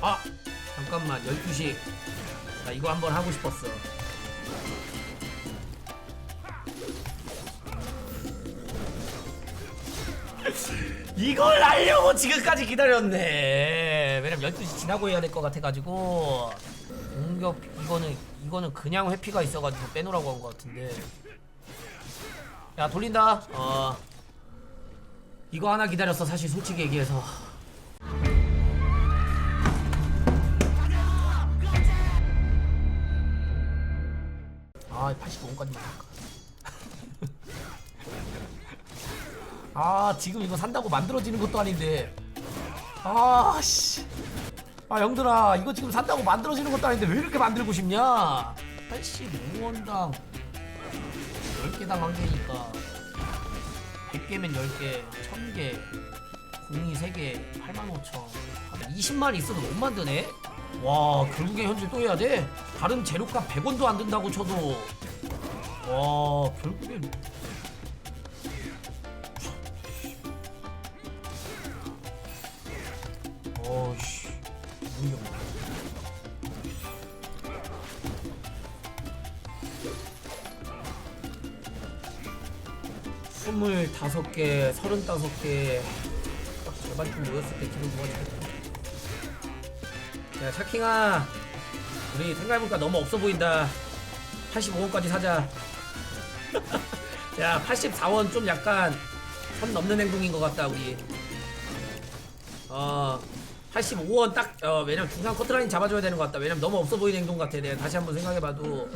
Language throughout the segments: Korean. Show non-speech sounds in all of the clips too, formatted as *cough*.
아 잠깐만 12시. 나 이거 한번 하고 싶었어. *laughs* 이걸 하려고 지금까지 기다렸네. 왜냐면 12시 지나고 해야 될 것 같아가지고. 공격 이거는 이거는 그냥 회피가 있어가지고 빼놓으라고 한 것 같은데. 야 돌린다. 어. 이거 하나 기다렸어 사실 솔직히 얘기해서 아 85원까지만 할까 아 지금 이거 산다고 만들어지는 것도 아닌데. 아씨. 아 영들아 이거 지금 산다고 만들어지는 것도 아닌데 왜 이렇게 만들고 싶냐? 85원당. 10개당 한 개니까. 100개면 10개 1000개 공이 3개 85,000 20만 있어도 못 만드네? 와 결국에 현질 또 해야 돼? 다른 재료값 100원도 안 든다고 쳐도 와 결국에 어이씨 능력 스물다섯 개, 서른다섯 개, 딱 절반쯤 모였을 때 기분 좋아지겠다. 야, 샤킹아, 우리 생각해보니까 너무 없어 보인다. 85원까지 사자. 야, 84원 좀 약간 선 넘는 행동인 것 같다, 우리. 어, 85원 딱, 어, 왜냐면 중간 커트라인 잡아줘야 되는 것 같다. 왜냐면 너무 없어 보이는 행동 같아. 내가 다시 한번 생각해봐도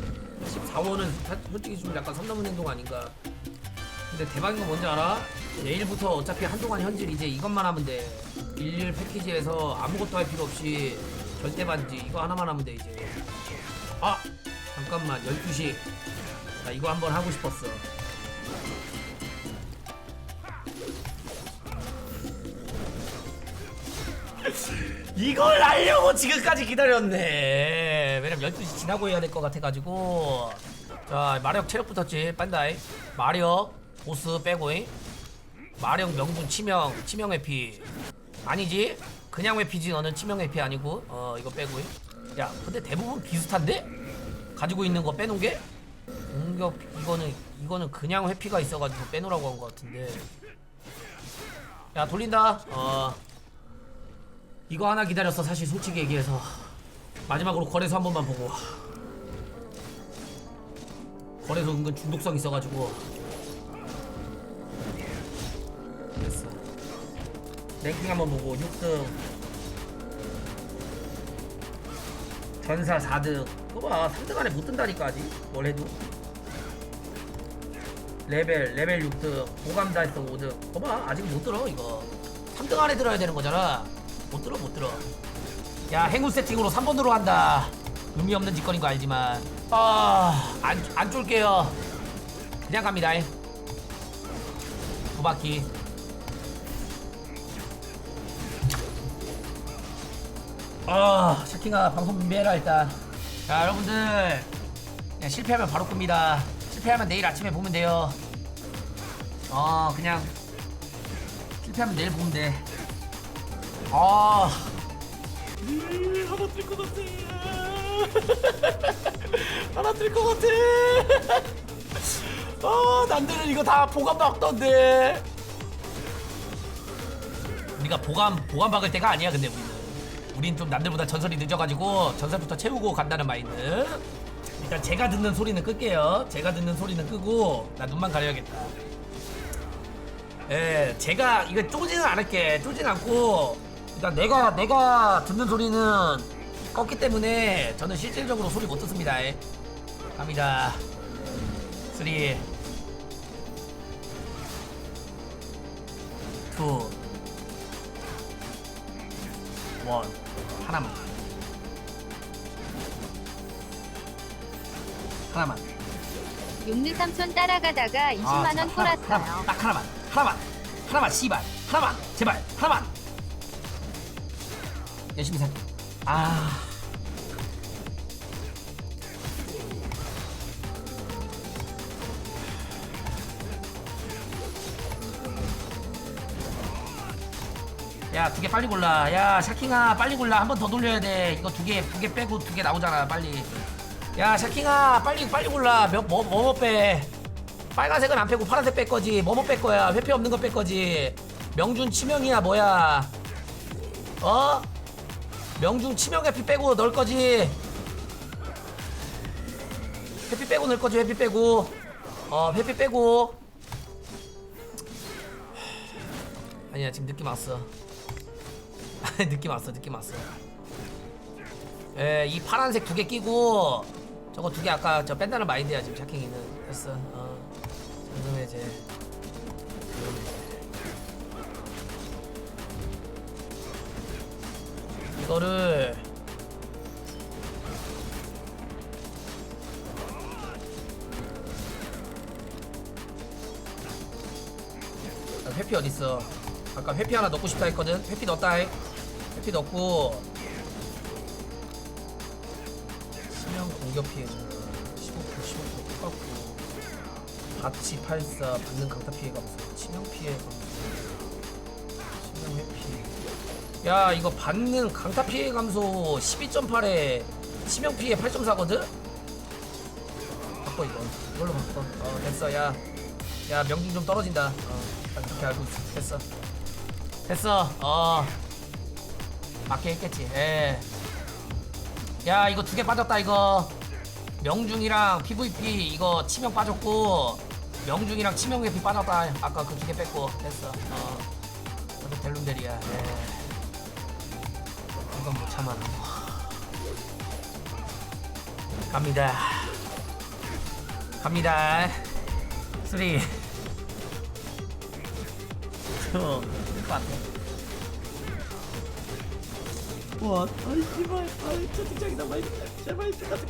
84원은 솔직히 좀 약간 선 넘는 행동 아닌가. 근데 대박인 건 뭔지 알아? 내일부터 어차피 한동안 현질 이제 이것만 하면 돼. 일일 패키지에서 아무것도 할 필요 없이 절대 반지 이거 하나만 하면 돼 이제. 아 잠깐만 12시 나 이거 한번 하고 싶었어. 이걸 하려고 지금까지 기다렸네. 왜냐면 12시 지나고 해야 될 것 같아가지고. 자, 마력 체력 붙었지. 빤다이. 마력, 보스 빼고잉. 마력 명분 치명, 치명 회피. 아니지? 그냥 회피지 너는 치명 회피 아니고. 어, 이거 빼고잉. 야, 근데 대부분 비슷한데? 가지고 있는 거 빼놓은 게? 공격, 이거는, 이거는 그냥 회피가 있어가지고 빼놓으라고 한 것 같은데. 야, 돌린다. 어. 이거 하나 기다렸어 사실 솔직히 얘기해서. 마지막으로 거래소 한 번만 보고 거래소 은근 중독성 있어가지고. 됐어. 랭킹 한번 보고 6등. 전사 4등. 그거 봐 3등 안에 못 든다니까 아직. 뭘 해도. 레벨 레벨 6등. 보감 달성 5등. 그거 봐 아직 못 들어 이거. 3등 안에 들어야 되는 거잖아 못 들어 못 들어. 야 행운 세팅으로 3번으로 한다. 의미 없는 짓거리인 거 알지만. 아안 안 쫄게요. 그냥 갑니다. 두 바퀴. 아 샤킹아 방송 준비해라 일단. 자 여러분들. 그냥 실패하면 바로 끕니다. 실패하면 내일 아침에 보면 돼요. 어 그냥. 실패하면 내일 보면 돼 아. 음, 하나 뜰것 같아. *laughs* 하나 뜰것 같아. *laughs* 아, 남들은 이거 다 보관 박던데. 우리가 보관 보관 박을 때가 아니야, 근데 우리는. 우린 좀 남들보다 전설이 늦어가지고 전설부터 채우고 간다는 마인드. 일단 제가 듣는 소리는 끌게요. 제가 듣는 소리는 끄고 나 눈만 가려야겠다. 예, 제가 이거 쪼지는 않을게. 쪼진 않고 일단 내가 내가 듣는 소리는 껐기 때문에 저는 실질적으로 소리 못 듣습니다. 예. 갑니다. 3 2 1 하나만. 하나만. 용느 삼촌 따라가다가 아, 20만 원 제발, 하나, 하나, 꼴았어요. 딱 하나만. 하나만. 하나만. 씨발. 하나만. 제발. 하나만 열심히 살게. 아. 야, 두 개 빨리 골라. 야 샤킹아 빨리 골라. 한 번 더 돌려야 돼. 이거 두 개 두 개 빼고 두 개 나오잖아 빨리. 야 샤킹아 빨리 빨리 골라. 뭐뭐 뭐 빼? 빨간색은 안 빼고 파란색 뺄 거지. 뭐뭐 뺄 거야? 회피 없는 거 뺄 거지. 명준 치명이야 뭐야? 어 명중 치명 회피 빼고 넣을 거지. 회피 빼고 넣을 거지 회피 빼고. 어 회피 빼고. 아니야 지금 느낌 왔어. *laughs* 느낌 왔어 느낌 왔어. 에이 파란색 두 개 끼고 저거 두 개 아까 저 뺀다는 마인드야 지금 샤킹이는 됐어. 어 잠금 해제 이거를. 아, 회피 어딨어? 아까 회피 하나 넣고 싶다 했거든? 회피 넣었다 해. 회피 넣고. 치명 공격 피해 줘 15% 15% 똑같고 바치 84 받는 강타 피해 감소 치명 피해 감소 야 이거 받는 강타 피해 감소 12.8에 치명 피해 8.4거든? 바꿔 이거. 이걸로 바꿔. 어 됐어. 야야 명중 좀 떨어진다. 어딱 그렇게 알고 있어. 됐어. 됐어. 어. 맞게 했겠지. 예야 이거 두 개 빠졌다 이거. 명중이랑 PVP 이거 치명 빠졌고 명중이랑 치명 회피 빠졌다. 아까 그 두 개 뺐고. 됐어. 어. 어제 델룬델이야. 예 이건 못 참아 갑니다. 갑니다. 쓰리. 저 될것 같아 와 아이 씨발 아이 채팅창이다 마이 제발 같은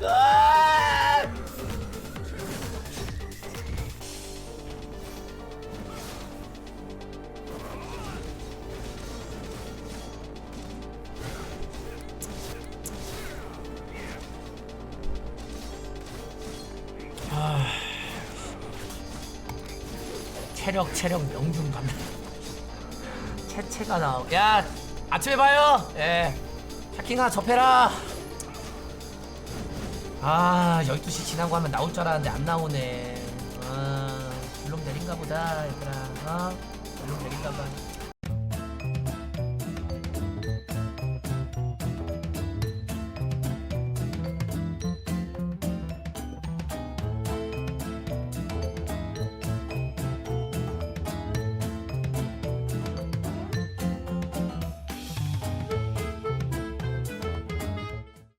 아! 체력 체력 명중 간다. 채채가 나오 야 아침에 봐요. 예. 샤킹아 접해라. 아 12시 지나고 하면 나올 줄 알았는데 안 나오네. 아 물론 내린가 보다 얘들아. 어? 물론 내린가 봐